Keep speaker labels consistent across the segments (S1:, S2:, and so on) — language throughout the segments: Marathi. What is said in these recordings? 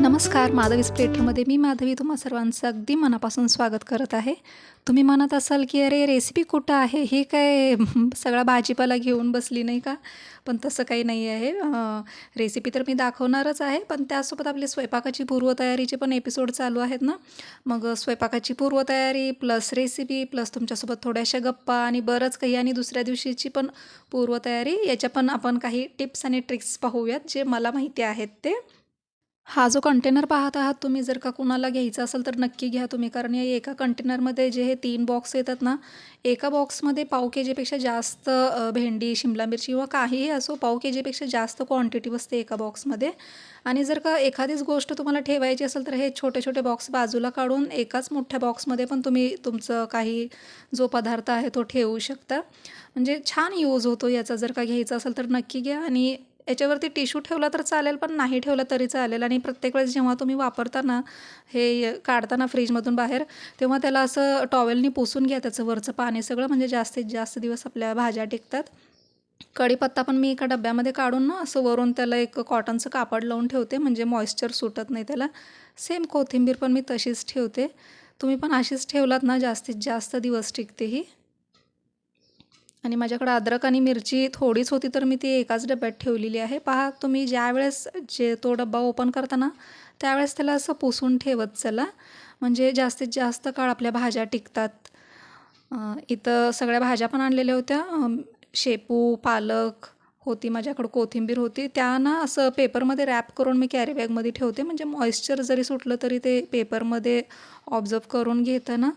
S1: नमस्कार माधवी प्लेटरमध्ये मी माधवी तुम्हा सर्वांचं अगदी मनापासून स्वागत करत आहे. तुम्ही म्हणत असाल की अरे रेसिपी कुठं आहे? हे काय सगळा भाजीपाला घेऊन बसली नाही का? पण तसं काही नाही आहे. रेसिपी तर मी दाखवणारच आहे पण त्यासोबत आपली स्वयंपाकाची पूर्वतयारीचे पण एपिसोड चालू आहेत ना. मग स्वयंपाकाची पूर्वतयारी प्लस रेसिपी प्लस तुमच्यासोबत थोड्याशा गप्पा आणि बरंच काही आणि दुसऱ्या दिवशीची पण पूर्वतयारी याच्या पण आपण काही टिप्स आणि ट्रिक्स पाहूयात जे मला माहिती आहेत ते. हा जो कंटेनर पाहत आहात तुम्ही जर का कुणाला घ्यायचा असेल तर नक्की घ्या तुम्ही. कारण या एका कंटेनरमध्ये जे हे तीन बॉक्स येतात ना एका बॉक्समध्ये पाव के जीपेक्षा जास्त भेंडी शिमला मिरची किंवा काहीही असो पाव के जीपेक्षा जास्त क्वांटिटी बसते एका बॉक्समध्ये आणि जर का एखादीच गोष्ट तुम्हाला ठेवायची असेल तर हे छोटे छोटे बॉक्स बाजूला काढून एकाच मोठ्या बॉक्समध्ये पण तुम्ही तुमचं काही जो पदार्थ आहे तो ठेवू शकता. म्हणजे छान यूज होतो याचा जर का घ्यायचा असेल तर नक्की घ्या. आणि याच्यावरती टिश्यू ठेवला तर चालेल पण नाही ठेवला तरी चालेल. आणि प्रत्येक वेळेस जेव्हा तुम्ही वापरताना हे काढताना फ्रीजमधून बाहेर तेव्हा त्याला असं टॉवेलनी पुसून घ्या त्याचं वरचं पाणी सगळं म्हणजे जास्तीत जास्त दिवस आपल्या भाज्या टिकतात. कढीपत्ता पण मी एका डब्यामध्ये काढून ना असं वरून त्याला एक कॉटनचं कापड लावून ठेवते म्हणजे मॉइश्चर सुटत नाही त्याला. सेम कोथिंबीर पण मी तशीच ठेवते. तुम्ही पण अशीच ठेवलात ना जास्तीत जास्त दिवस टिकते ही. आणि माझ्याकडे अद्रक आणि मिरची थोडीच होती तर मी ती एकाच डब्यात ठेवलेली आहे. पहा तुम्ही ज्यावेळेस जे तो डब्बा ओपन करताना त्यावेळेस त्याला असं पुसून ठेवत चला. म्हणजे जास्तीत जास्त काळ आपल्या भाज्या टिकतात. इथं सगळ्या भाज्या पण आणलेल्या होत्या. शेपू पालक होती माझ्याकडं कोथिंबीर होती. त्या ना असं पेपरमध्ये रॅप करून मी कॅरीबॅगमध्ये ठेवते. म्हणजे मॉइश्चर जरी सुटलं तरी ते पेपरमध्ये ऑब्झर्व करून घेतं ना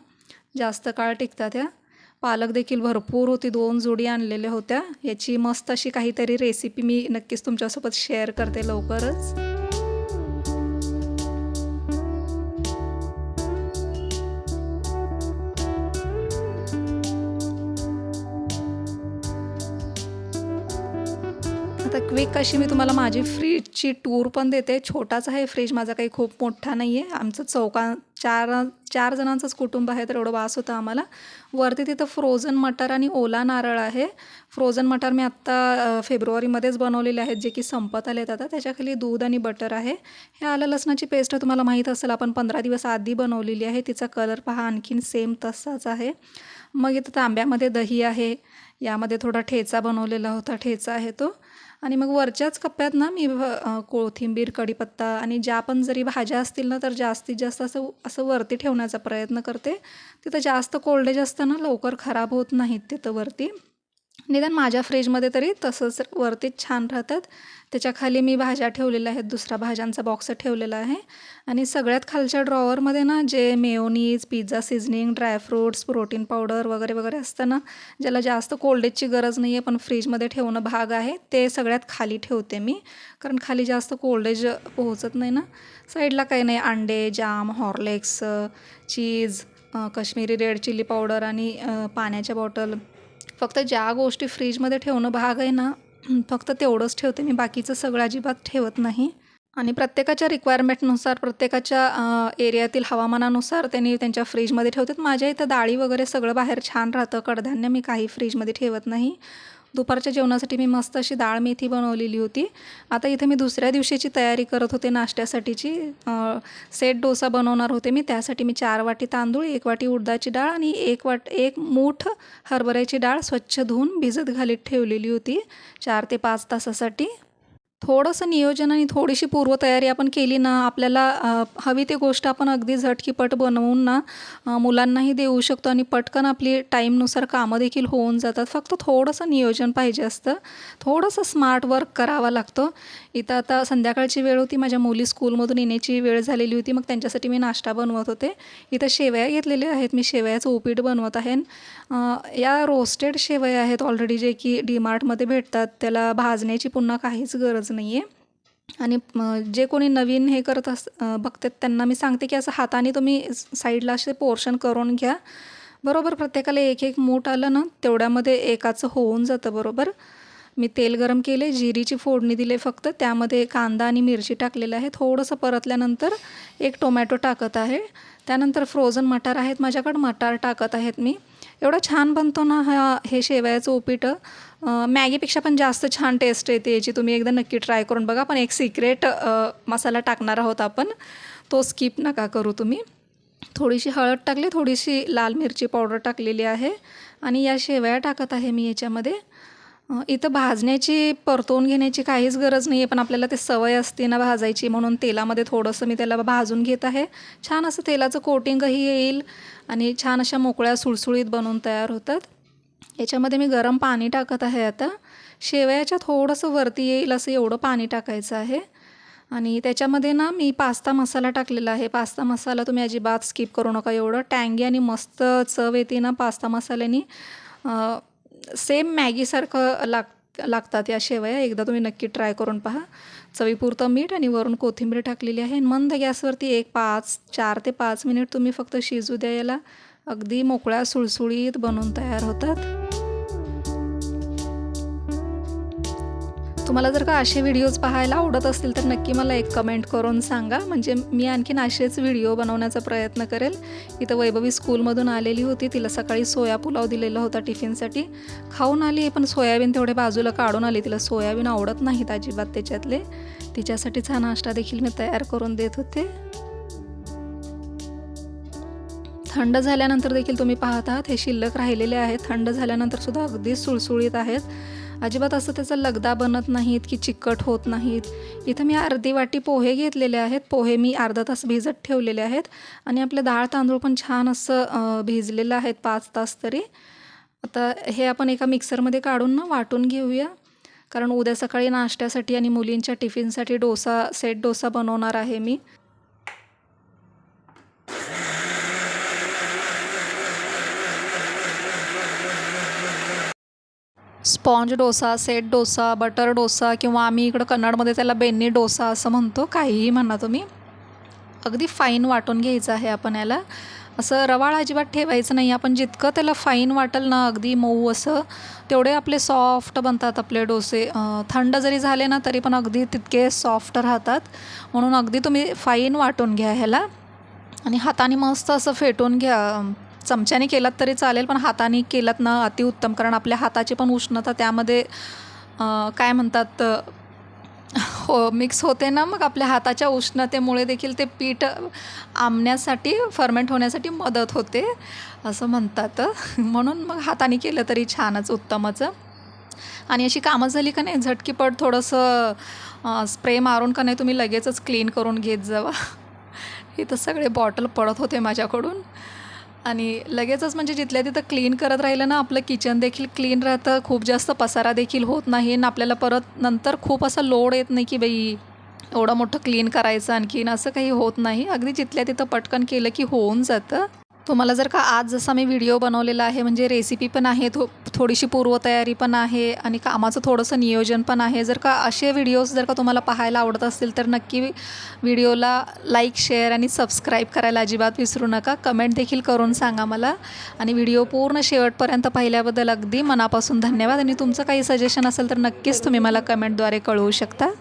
S1: जास्त काळ टिकतात त्या पालक देखील भरपूर होती दोन जोडी आणलेल्या होत्या. याची मस्त अशी काहीतरी रेसिपी मी नक्कीच तुमच्यासोबत शेअर करते लवकरच. आता क्विक अशी मी तुम्हाला माझी फ्रीजची टूर पण देते. छोटाच आहे फ्रीज माझा काही खूप मोठा नाही आहे आमचं चौका चार चार जणांचंच कुटुंब आहे तर एवढं वास होतं आम्हाला. वरती तिथं फ्रोझन मटर आणि ओला नारळ आहे. फ्रोझन मटर मी आत्ता फेब्रुवारीमध्येच बनवलेले आहेत जे की संपत आलेत आता. त्याच्याखाली दूध आणि बटर आहे. हे आलं लसणाची पेस्ट तुम्हाला माहीत असेल आपण पंधरा दिवस आधी बनवलेली आहे. तिचा कलर पहा आणखीन सेम तसाच आहे. मग इथं तांब्यामध्ये दही आहे. यामध्ये थोडा ठेचा बनवलेला होता ठेचा आहे तो. आणि मग वरच्याच कप्प्यात ना मी कोथिंबीर कढीपत्ता आणि ज्या पण जरी भाज्या असतील ना तर जास्तीत जास्त असं असं वरती ठेवण्याचा प्रयत्न करते. तिथं जास्त कोल्डेज असतं ना लवकर खराब होत नाहीत तिथं वरती. निदान माझ्या फ्रीजमध्ये तरी तसंच वरतीच छान राहतात. त्याच्याखाली मी भाज्या ठेवलेल्या आहेत. दुसरा भाज्यांचा बॉक्स ठेवलेला आहे. आणि सगळ्यात खालच्या ड्रॉवरमध्ये ना जे mayonnaise pizza seasoning dry fruits protein powder वगैरे वगैरे असतं ना ज्याला जास्त कोल्डेजची गरज नाही आहे पण फ्रीजमध्ये ठेवणं भाग आहे ते सगळ्यात खाली ठेवते मी. कारण खाली जास्त कोल्डेज पोहोचत नाही ना. साईडला काही नाही. अंडे jam Horlicks cheese Kashmiri red chilli powder आणि पाण्याच्या बॉटल फक्त ज्या गोष्टी फ्रीजमध्ये ठेवणं भाग आहे ना फक्त तेवढंच ठेवते. मी बाकीचं सगळं अजिबात ठेवत नाही. आणि प्रत्येकाच्या रिक्वायरमेंटनुसार प्रत्येकाच्या एरियातील हवामानानुसार त्यांनी त्यांच्या फ्रीजमध्ये ठेवतात. माझ्या इथं डाळी वगैरे सगळं बाहेर छान राहतं. कडधान्य मी काही फ्रीजमध्ये ठेवत नाही. दुपारच्या जेवणासाठी मी मस्त अशी डाळ मेथी बनवलेली होती. आता इथे मी दुसऱ्या दिवशीची तयारी करत होते नाश्त्यासाठीची. सेट डोसा बनवणार होते मी. त्यासाठी मी चार वाटी तांदूळ एक वाटी उडदाची डाळ आणि एक वाट एक मूठ हरभऱ्याची डाळ स्वच्छ धुवून भिजत घालीत ठेवलेली होती. चार ते पाच तासासाठी. थोडंसं नियोजन आणि थोडीशी पूर्वतयारी आपण केली ना आपल्याला हवी ती गोष्ट आपण अगदी झटकीपट बनवून ना मुलांनाही देऊ शकतो आणि पटकन आपली टाईमनुसार कामं देखील होऊन जातात. फक्त थोडंसं नियोजन पाहिजे असतं. थोडंसं स्मार्ट वर्क करावा लागतो. इथं आता संध्याकाळची वेळ होती माझ्या मुली स्कूलमधून येण्याची वेळ झालेली होती मग त्यांच्यासाठी मी नाश्ता बनवत होते. इथं शेवया घेतलेल्या आहेत मी शेवयाचं उपीट बनवत आहे. या रोस्टेड शेवया आहेत ऑलरेडी जे की डीमार्टमध्ये भेटतात त्याला भाजण्याची पुन्हा काहीच गरज नाही आहे आणि जे कोणी नवीन हे करत अस बघते बघतात त्यांना मी सांगते की असं हाताने तुम्ही साईडला असे पोर्शन करून घ्या. बरोबर प्रत्येकाला एक एक मूठ आलं ना तेवढ्यामध्ये एकाचं होऊन जातं बरोबर? मी तेल गरम केले जिरीची फोडणी दिले फक्त त्यामध्ये कांदा आणि मिरची टाकलेलं आहे. थोडंसं परतल्यानंतर एक टोमॅटो टाकत आहे. त्यानंतर फ्रोझन मटार आहेत माझ्याकडं मटार टाकत आहेत मी. एवढं छान बनतो ना हा हे शेवयाचं उपीट. मॅगीपेक्षा पण जास्त छान टेस्ट येते याची. तुम्ही एकदा नक्की ट्राय करून बघा. पण एक सिक्रेट मसाला टाकणार आहोत आपण. तो स्किप नका करू तुम्ही. थोडीशी हळद टाकली थोडीशी लाल मिरची पावडर टाकलेली आहे. आणि या शेवया टाकत आहे मी याच्यामध्ये. इथं भाजण्याची परतवून घेण्याची काहीच गरज नाही आहे पण आपल्याला ते सवय असते ना भाजायची म्हणून तेलामध्ये थोडंसं मी त्याला भाजून घेत आहे. छान असं तेलाचं कोटिंगही येईल आणि छान अशा मोकळ्या सुळसुळीत बनवून तयार होतात. याच्यामध्ये मी गरम पाणी टाकत आहे आता. शेवयाच्या थोडंसं वरती येईल असं एवढं पाणी टाकायचं आहे. आणि त्याच्यामध्ये ना मी पास्ता मसाला टाकलेला आहे. पास्ता मसाला तुम्ही अजिबात स्किप करू नका एवढं. टँगी आणि मस्त चव येते ना पास्ता मसाल्याने. सेम मॅगीसारखं लाग लागतात या शेवया. एकदा तुम्ही नक्की ट्राय करून पहा. चवीपुरतं मीठ आणि वरून कोथिंबीर टाकलेली आहे. मंद गॅसवरती एक पाच चार ते पाच मिनिट तुम्ही फक्त शिजू द्या याला. अगदी मोकळ्या सुळसुळीत बनवून तयार होतात. तुम्हाला जर का असे व्हिडिओज पाहायला आवडत असतील तर नक्की मला एक कमेंट करून सांगा. म्हणजे मी आणखीन असेच व्हिडिओ बनवण्याचा प्रयत्न करेल. इथं वैभवी स्कूलमधून आलेली होती. तिला सकाळी सोया पुलाव दिलेला होता टिफिनसाठी खाऊन आली पण सोयाबीन तेवढे बाजूला काढून आली. तिला सोयाबीन आवडत नाहीत अजिबात त्याच्यातले. तिच्यासाठीचा हा नाश्ता देखील मी तयार करून देत होते. थंड झाल्यानंतर देखील तुम्ही पाहत आहात. हे शिल्लक राहिलेले आहेत. थंड झाल्यानंतर सुद्धा अगदी सुळसुळीत आहेत. अजिबात असं त्याचा लगदा बनत नाहीत की चिकट होत नाहीत. इथं मी अर्धी वाटी पोहे घेतलेले आहेत. पोहे मी अर्धा तास भिजत ठेवलेले आहेत. आणि आपले डाळ तांदूळ पण छान असं भिजलेलं आहेत पाच तास तरी. आता हे आपण एका मिक्सरमध्ये काढून ना वाटून घेऊया. कारण उद्या सकाळी नाश्त्यासाठी आणि मुलींच्या टिफिनसाठी डोसा सेट डोसा बनवणार आहे मी. Sponge dosa set dosa butter dosa किंवा आम्ही इकडं कन्नडमध्ये त्याला बेन्नी डोसा असं म्हणतो काहीही म्हणा तुम्ही. अगदी फाईन वाटून घ्यायचं आहे आपण याला. असं रवाळ अजिबात ठेवायचं नाही. आपण जितकं त्याला फाईन वाटेल ना अगदी मऊ असं तेवढे आपले सॉफ्ट बनतात आपले डोसे. थंड जरी झाले ना तरी पण अगदी तितके सॉफ्ट राहतात. म्हणून अगदी तुम्ही फाईन वाटून घ्या ह्याला. आणि हाताने मस्त असं फेटून घ्या. चमच्याने केलात तरी चालेल पण हाताने केलात ना अतिउत्तम कारण आपल्या हाताची पण उष्णता त्यामध्ये काय म्हणतात हो मिक्स होते ना मग आपल्या हाताच्या उष्णतेमुळे देखील ते पीठ आंबण्यासाठी फर्मेंट होण्यासाठी मदत होते असं म्हणतात. म्हणून मग हाताने केलं तरी छानच उत्तमच. आणि अशी कामं झाली का नाही? झटकीपट थोडंसं स्प्रे मारून का नाही तुम्ही लगेचच क्लीन करून घेत जावा. इथं सगळे बॉटल पडत होते माझ्याकडून. आणि लगेचच म्हणजे जिथल्या तिथं क्लीन करत राहिलं ना आपलं किचन देखील क्लीन राहतं. खूप जास्त पसारा देखील होत नाही आणि आपल्याला परत नंतर खूप असा लोड येत नाही की बाई एवढं मोठं क्लीन करायचं आणखीन असं काही होत नाही. अगदी जिथल्या तिथं पटकन केलं की होऊन जातं. तुम्हाला जर का आज जसा मी व्हिडिओ बनवलेला आहे म्हणजे रेसिपी पण आहे थो थोडीशी पूर्वतयारी पण आहे आणि कामाचं थोडंसं नियोजन पण आहे जर का असे व्हिडिओज जर का तुम्हाला पाहायला आवडत असतील तर नक्की व्हिडिओला लाईक शेअर आणि सबस्क्राईब करायला अजिबात विसरू नका. कमेंट देखील करून सांगा मला. आणि व्हिडिओ पूर्ण शेवटपर्यंत पाहिल्याबद्दल अगदी मनापासून धन्यवाद. आणि तुमचं काही सजेशन असेल तर नक्कीच तुम्ही मला कमेंटद्वारे कळवू शकता.